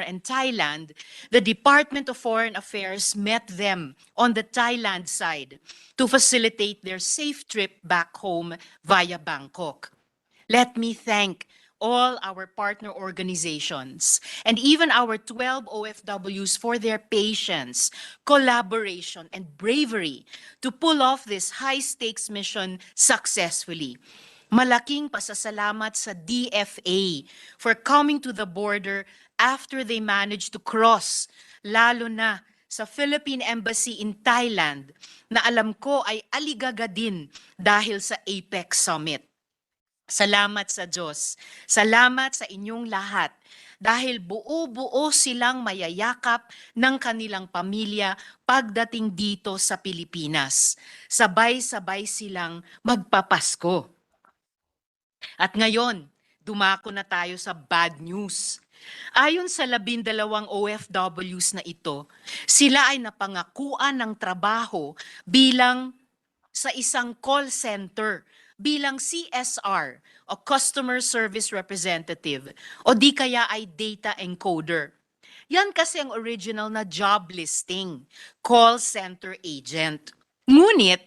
and Thailand, the Department of Foreign Affairs met them on the Thailand side to facilitate their safe trip back home via Bangkok. Let me thank all our partner organizations and even our 12 OFWs for their patience, collaboration, and bravery to pull off this high-stakes mission successfully. Malaking pasasalamat sa DFA for coming to the border after they managed to cross, lalo na sa Philippine Embassy in Thailand na alam ko ay aligaga din dahil sa APEC Summit. Salamat sa Diyos. Salamat sa inyong lahat dahil buo-buo silang mayayakap ng kanilang pamilya pagdating dito sa Pilipinas. Sabay-sabay silang magpapasko. At ngayon, dumako na tayo sa bad news. Ayon sa labindalawang OFWs na ito, sila ay napangakuan ng trabaho bilang sa isang call center bilang CSR o Customer Service Representative o di kaya ay data encoder. Yan kasi ang original na job listing, call center agent. Ngunit,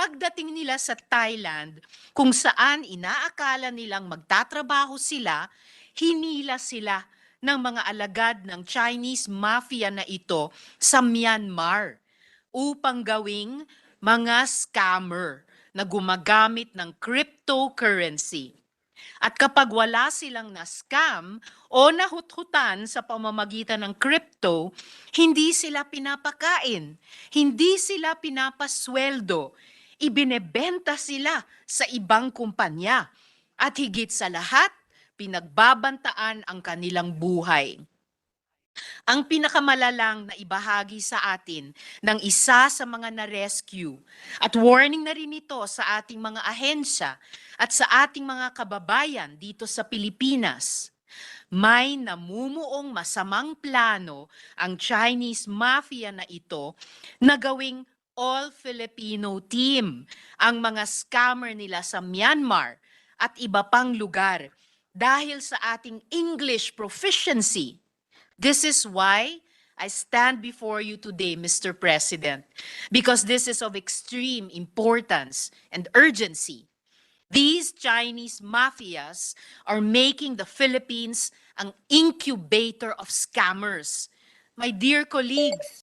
pagdating nila sa Thailand, kung saan inaakala nilang magtatrabaho sila, hinila sila ng mga alagad ng Chinese mafia na ito sa Myanmar upang gawing mga scammer na gumagamit ng cryptocurrency. At kapag wala silang na-scam o nahuthutan sa pamamagitan ng crypto, hindi sila pinapakain, hindi sila pinapasweldo, ibinebenta sila sa ibang kumpanya. At higit sa lahat, pinagbabantaan ang kanilang buhay. Ang pinakamalalang na ibahagi sa atin ng isa sa mga na-rescue at warning na rin ito sa ating mga ahensya at sa ating mga kababayan dito sa Pilipinas. May namumuong masamang plano ang Chinese mafia na ito na gawing all-Filipino team ang mga scammer nila sa Myanmar at iba pang lugar dahil sa ating English proficiency. This is why I stand before you today, Mr. President, because this is of extreme importance and urgency. These Chinese mafias are making the Philippines an incubator of scammers. My dear colleagues,